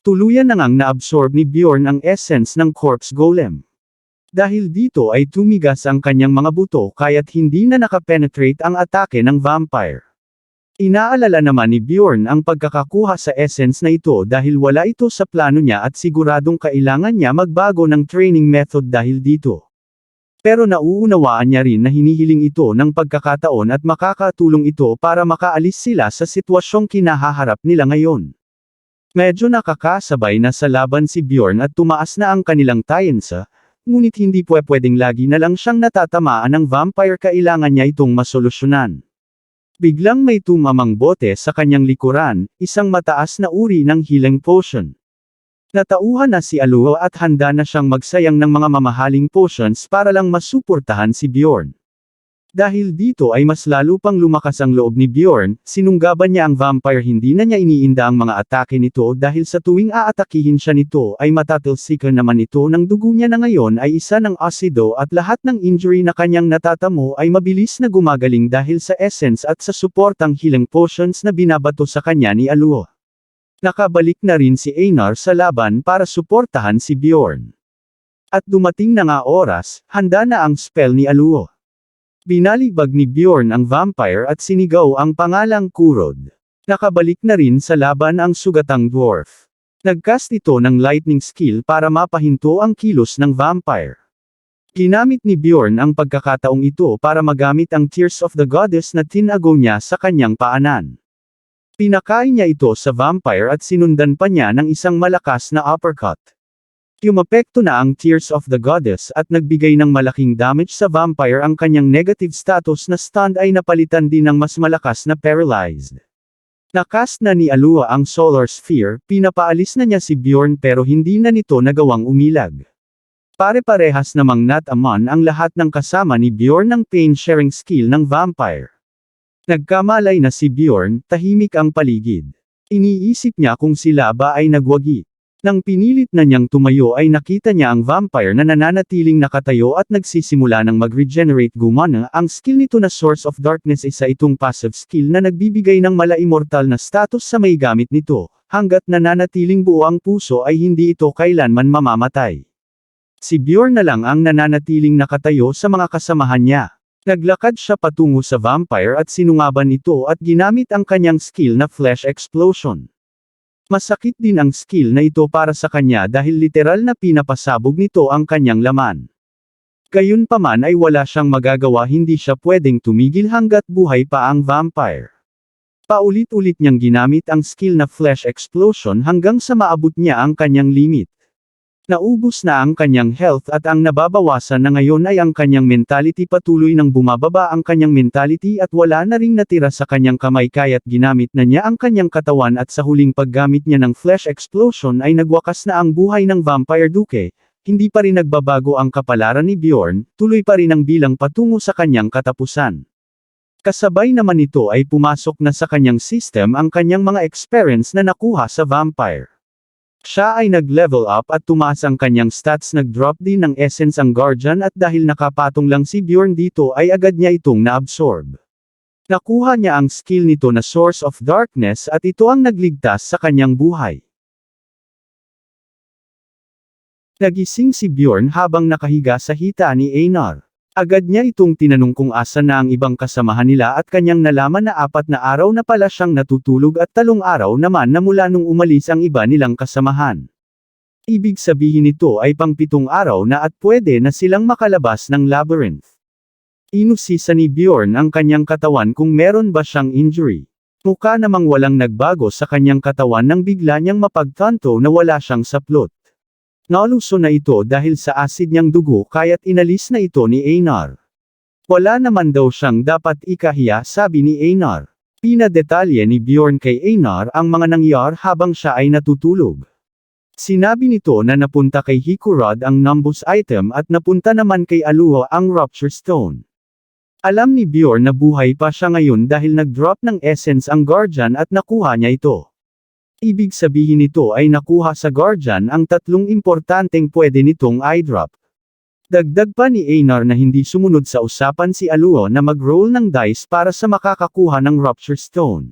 Tuluyan na ngang naabsorb ni Bjorn ang essence ng corpse golem. Dahil dito ay tumigas ang kanyang mga buto kaya't hindi na nakapenetrate ang atake ng vampire. Inaalala naman ni Bjorn ang pagkakakuha sa essence na ito dahil wala ito sa plano niya at siguradong kailangan niya magbago ng training method dahil dito. Pero nauunawaan niya rin na hinihiling ito ng pagkakataon at makakatulong ito para makaalis sila sa sitwasyong kinahaharap nila ngayon. Medyo nakakasabay na sa laban si Bjorn at tumaas na ang kanilang tayensa, ngunit hindi pwe pwedeng lagi na lang siyang natatamaan ng vampire kailangan niya itong masolusyonan. Biglang may tumamang bote sa kanyang likuran, isang mataas na uri ng healing potion. Natauhan na si Aluo at handa na siyang magsayang ng mga mamahaling potions para lang masuportahan si Bjorn. Dahil dito ay mas lalo pang lumakas ang loob ni Bjorn, sinunggaban niya ang vampire hindi na niya iniinda ang mga atake nito dahil sa tuwing aatakihin siya nito ay matatalsikan naman ito ng dugo niya na ngayon ay isa ng asido at lahat ng injury na kanyang natatamo ay mabilis na gumagaling dahil sa essence at sa suportang healing potions na binabato sa kanya ni Aluo. Nakabalik na rin si Einar sa laban para suportahan si Bjorn. At dumating na nga oras, handa na ang spell ni Aluo. Binalibag ni Bjorn ang vampire at sinigaw ang pangalang Kurod. Nakabalik na rin sa laban ang sugatang dwarf. Nagcast ito ng lightning skill para mapahinto ang kilos ng vampire. Ginamit ni Bjorn ang pagkakataong ito para magamit ang Tears of the Goddess na tinago niya sa kanyang paanan. Pinakain niya ito sa vampire at sinundan pa niya ng isang malakas na uppercut. Yumapekto na ang Tears of the Goddess at nagbigay ng malaking damage sa vampire ang kanyang negative status na stunned ay napalitan din ng mas malakas na paralyzed. Nakast na ni Alua ang Solar Sphere, pinapaalis na niya si Bjorn pero hindi na nito nagawang umilag. Pare-parehas namang nataman ang lahat ng kasama ni Bjorn ng pain-sharing skill ng vampire. Nagkamalay na si Bjorn, tahimik ang paligid. Iniisip niya kung sila ba ay nagwagi. Nang pinilit na niyang tumayo ay nakita niya ang vampire na nananatiling nakatayo at nagsisimula ng mag-regenerate gumana. Ang skill nito na Source of Darkness isa itong passive skill na nagbibigay ng mala-immortal na status sa may gamit nito, hanggat nananatiling buo ang puso ay hindi ito kailanman mamamatay. Si Bjorn na lang ang nananatiling nakatayo sa mga kasamahan niya. Naglakad siya patungo sa vampire at sinungaban ito at ginamit ang kanyang skill na Flesh Explosion. Masakit din ang skill na ito para sa kanya dahil literal na pinapasabog nito ang kanyang laman. Gayunpaman ay wala siyang magagawa hindi siya pwedeng tumigil hanggat buhay pa ang vampire. Paulit-ulit niyang ginamit ang skill na Flesh Explosion hanggang sa maabot niya ang kanyang limit. Naubos na ang kanyang health at ang nababawasan na ngayon ay ang kanyang mentality patuloy nang bumababa ang kanyang mentality at wala na ring natira sa kanyang kamay kaya't ginamit na niya ang kanyang katawan at sa huling paggamit niya ng flesh explosion ay nagwakas na ang buhay ng vampire duke, hindi pa rin nagbabago ang kapalaran ni Bjorn, tuloy pa rin ang bilang patungo sa kanyang katapusan. Kasabay naman nito ay pumasok na sa kanyang system ang kanyang mga experience na nakuha sa vampire. Siya ay nag-level up at tumaas ang kanyang stats nag-drop din ng essence ang Guardian at dahil nakapatong lang si Bjorn dito ay agad niya itong na-absorb. Nakuha niya ang skill nito na Source of Darkness at ito ang nagligtas sa kanyang buhay. Nagising si Bjorn habang nakahiga sa hita ni Einar. Agad niya itong tinanong kung asa na ang ibang kasamahan nila at kanyang nalaman na apat na araw na pala siyang natutulog at talong araw naman na mula nung umalis ang iba nilang kasamahan. Ibig sabihin nito ay pangpitong araw na at pwede na silang makalabas ng labyrinth. Inusisa ni Bjorn ang kanyang katawan kung meron ba siyang injury. Mukha namang walang nagbago sa kanyang katawan nang bigla niyang mapagtanto na wala siyang saplot. Naluso na ito dahil sa asid niyang dugo kaya't inalis na ito ni Einar. Wala naman daw siyang dapat ikahiya sabi ni Einar. Pinadetalye ni Bjorn kay Einar ang mga nangyar habang siya ay natutulog. Sinabi nito na napunta kay Hikurod ang Numbus item at napunta naman kay Aluho ang Rupture Stone. Alam ni Bjorn na buhay pa siya ngayon dahil nag-drop ng essence ang Guardian at nakuha niya ito. Ibig sabihin nito ay nakuha sa Guardian ang tatlong importanteng pwede nitong eyedrop. Dagdag pa ni Einar na hindi sumunod sa usapan si Aluo na mag-roll ng dice para sa makakakuha ng Rupture Stone.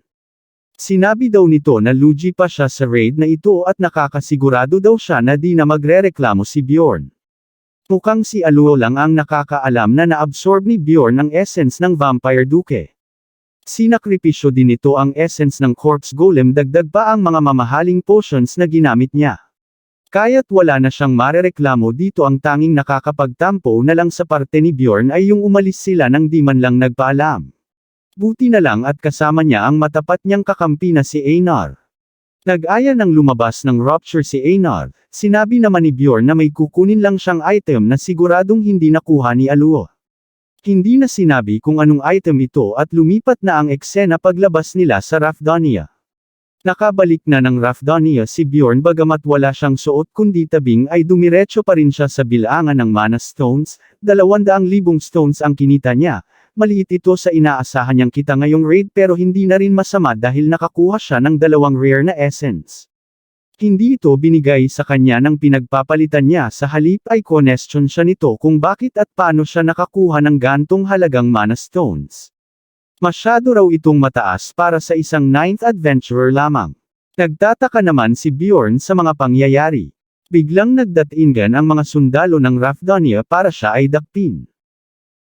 Sinabi daw nito na lugi pa siya sa raid na ito at nakakasigurado daw siya na di na magrereklamo si Bjorn. Mukhang si Aluo lang ang nakakaalam na naabsorb ni Bjorn ang essence ng Vampire Duke. Sinakripisyo din nito ang essence ng Corpse Golem dagdag pa ang mga mamahaling potions na ginamit niya. Kaya't wala na siyang marereklamo dito ang tanging nakakapagtampo na lang sa parte ni Bjorn ay yung umalis sila nang di man lang nagpaalam. Buti na lang at kasama niya ang matapat niyang kakampi na si Einar. Nag-aya ng lumabas ng rupture si Einar, sinabi naman ni Bjorn na may kukunin lang siyang item na siguradong hindi nakuha ni Aluo. Hindi na sinabi kung anong item ito at lumipat na ang eksena paglabas nila sa Rafdania. Nakabalik na ng Rafdania si Bjorn bagamat wala siyang suot kundi tabing ay dumiretso pa rin siya sa bilangan ng mana stones, 200,000 stones ang kinita niya, maliit ito sa inaasahan niyang kita ngayong raid pero hindi na rin masama dahil nakakuha siya ng dalawang rare na essence. Hindi ito binigay sa kanya ng pinagpapalitan niya sa halip ay question siya nito kung bakit at paano siya nakakuha ng gantong halagang mana stones. Masyado raw itong mataas para sa isang ninth adventurer lamang. Nagtataka naman si Bjorn sa mga pangyayari. Biglang nagdatingan ang mga sundalo ng Rafdania para siya ay dakpin.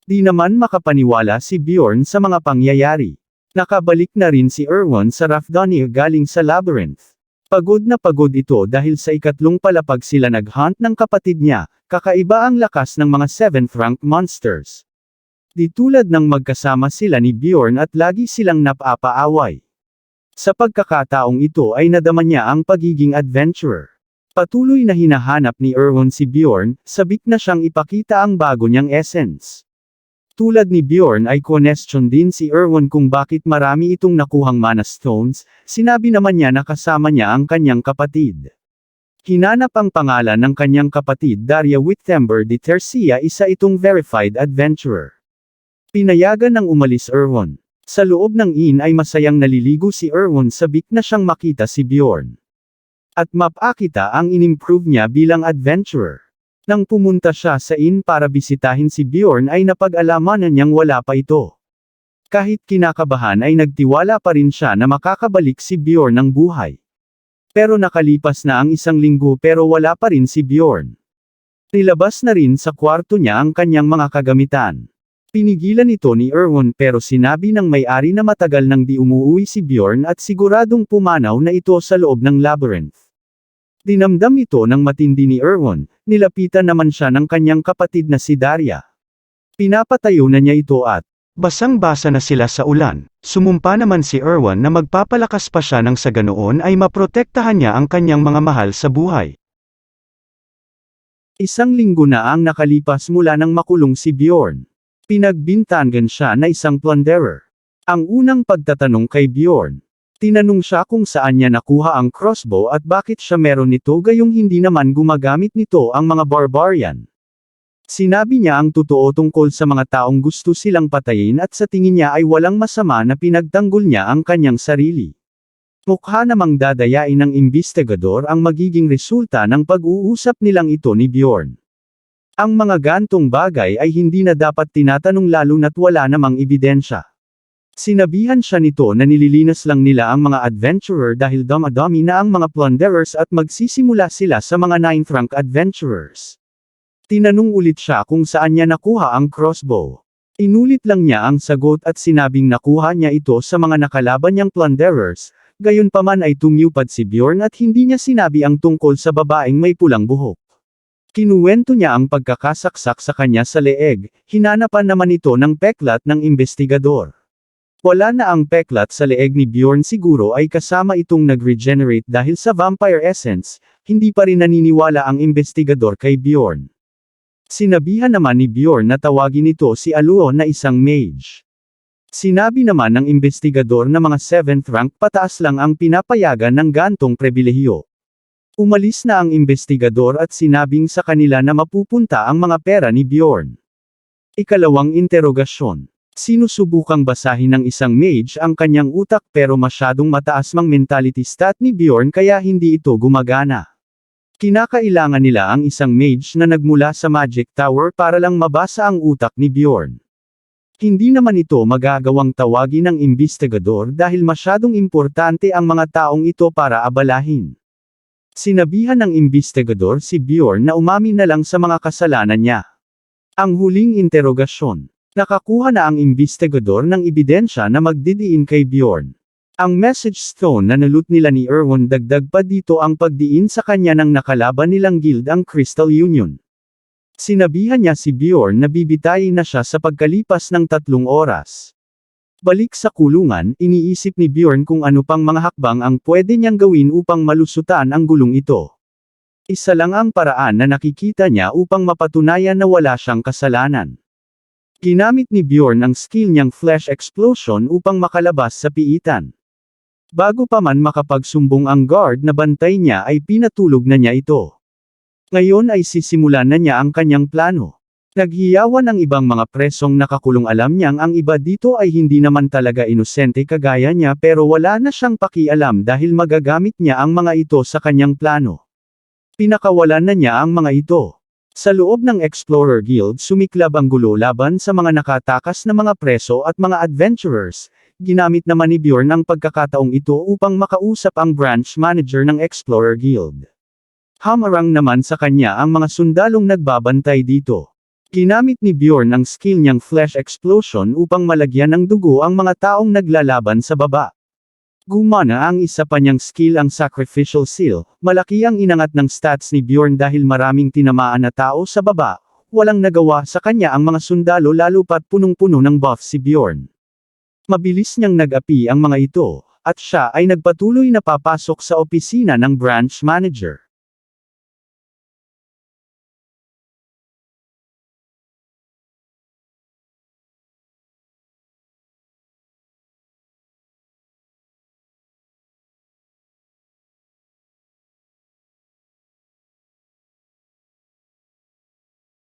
Di naman makapaniwala si Bjorn sa mga pangyayari. Nakabalik na rin si Erwin sa Rafdania galing sa labyrinth. Pagod na pagod ito dahil sa ikatlong palapag sila naghunt ng kapatid niya, kakaiba ang lakas ng mga 7th rank monsters. Di tulad ng magkasama sila ni Bjorn at lagi silang napapaaway. Sa pagkakataong ito ay nadama niya ang pagiging adventurer. Patuloy na hinahanap ni Erwin si Bjorn, sabik na siyang ipakita ang bago niyang essence. Tulad ni Bjorn ay question din si Erwin kung bakit marami itong nakuhang mana stones, sinabi naman niya na kasama niya ang kanyang kapatid. Hinanap ang pangalan ng kanyang kapatid Daria Wittember de Tercia isa itong verified adventurer. Pinayagan ng umalis Erwin. Sa loob ng inn ay masayang naliligo si Erwin sabik na siyang makita si Bjorn. At mapakita ang inimprove niya bilang adventurer. Nang pumunta siya sa inn para bisitahin si Bjorn ay napag-alaman niyang wala pa ito. Kahit kinakabahan ay nagtiwala pa rin siya na makakabalik si Bjorn ng buhay. Pero nakalipas na ang isang linggo pero wala pa rin si Bjorn. Nilabas na rin sa kwarto niya ang kanyang mga kagamitan. Pinigilan ito ni Erwin pero sinabi ng may-ari na matagal nang di umuwi si Bjorn at siguradong pumanaw na ito sa loob ng labyrinth. Dinamdam ito ng matindi ni Erwin, nilapitan naman siya ng kanyang kapatid na si Daria. Pinapatayo na niya ito at, basang-basa na sila sa ulan, sumumpa naman si Erwin na magpapalakas pa siya nang sa ganoon ay maprotektahan niya ang kanyang mga mahal sa buhay. Isang linggo na ang nakalipas mula nang makulong si Bjorn. Pinagbintangan siya na isang plunderer. Ang unang pagtatanong kay Bjorn, Tinanong siya kung saan niya nakuha ang crossbow at bakit siya meron nito gayong hindi naman gumagamit nito ang mga barbarian. Sinabi niya ang totoo tungkol sa mga taong gusto silang patayin at sa tingin niya ay walang masama na pinagtanggol niya ang kanyang sarili. Mukha namang dadayain ng imbestigador ang magiging resulta ng pag-uusap nilang ito ni Bjorn. Ang mga gantong bagay ay hindi na dapat tinatanong lalo na't wala namang ebidensya. Sinabihan siya nito na nililinas lang nila ang mga adventurer dahil damadami na ang mga plunderers at magsisimula sila sa mga ninth rank adventurers. Tinanong ulit siya kung saan niya nakuha ang crossbow. Inulit lang niya ang sagot at sinabing nakuha niya ito sa mga nakalaban niyang plunderers, gayon pa man ay tumupad si Bjorn at hindi niya sinabi ang tungkol sa babaeng may pulang buhok. Kinuwento niya ang pagkakasaksak sa kanya sa leeg, hinanapan naman ito ng peklat ng investigador. Wala na ang peklat sa leeg ni Bjorn siguro ay kasama itong nag-regenerate dahil sa vampire essence, hindi pa rin naniniwala ang investigador kay Bjorn. Sinabihan naman ni Bjorn na tawagin ito si Aluo na isang mage. Sinabi naman ng investigador na mga 7th rank pataas lang ang pinapayagan ng gantong pribilehiyo. Umalis na ang investigador at sinabing sa kanila na mapupunta ang mga pera ni Bjorn. Ikalawang interogasyon. Sinusubukang basahin ng isang mage ang kanyang utak pero masyadong mataas mang mentality stat ni Bjorn kaya hindi ito gumagana. Kinakailangan nila ang isang mage na nagmula sa Magic Tower para lang mabasa ang utak ni Bjorn. Hindi naman ito magagawang tawagin ng imbestigador dahil masyadong importante ang mga taong ito para abalahin. Sinabihan ng imbestigador si Bjorn na umamin na lang sa mga kasalanan niya. Ang huling interogasyon. Nakakuha na ang imbestigador ng ebidensya na magdidiin kay Bjorn. Ang message stone na nalut nila ni Erwin dagdag pa dito ang pagdiin sa kanya ng nakalaban nilang guild ang Crystal Union. Sinabihan niya si Bjorn na bibitayin na siya sa pagkalipas ng tatlong oras. Balik sa kulungan, iniisip ni Bjorn kung ano pang mga hakbang ang pwede niyang gawin upang malusutan ang gulong ito. Isa lang ang paraan na nakikita niya upang mapatunayan na wala siyang kasalanan. Ginamit ni Bjorn ang skill niyang Flash Explosion upang makalabas sa piitan. Bago pa man makapagsumbong ang guard na bantay niya ay pinatulog na niya ito. Ngayon ay sisimulan na niya ang kanyang plano. Naghiyawan ang ibang mga presong nakakulong alam niyang ang iba dito ay hindi naman talaga inosente kagaya niya pero wala na siyang pakialam dahil magagamit niya ang mga ito sa kanyang plano. Pinakawalan na niya ang mga ito. Sa loob ng Explorer Guild sumiklab ang gulo laban sa mga nakatakas na mga preso at mga adventurers, ginamit naman ni Bjorn ang pagkakataong ito upang makausap ang branch manager ng Explorer Guild. Hamarang naman sa kanya ang mga sundalong nagbabantay dito. Ginamit ni Bjorn ang skill niyang Flash Explosion upang malagyan ng dugo ang mga taong naglalaban sa baba. Gumana ang isa pa niyang skill ang Sacrificial Seal, malaki ang inangat ng stats ni Bjorn dahil maraming tinamaan na tao sa baba, walang nagawa sa kanya ang mga sundalo lalo pat punong-puno ng buff si Bjorn. Mabilis niyang nag-api ang mga ito, at siya ay nagpatuloy na papasok sa opisina ng branch manager.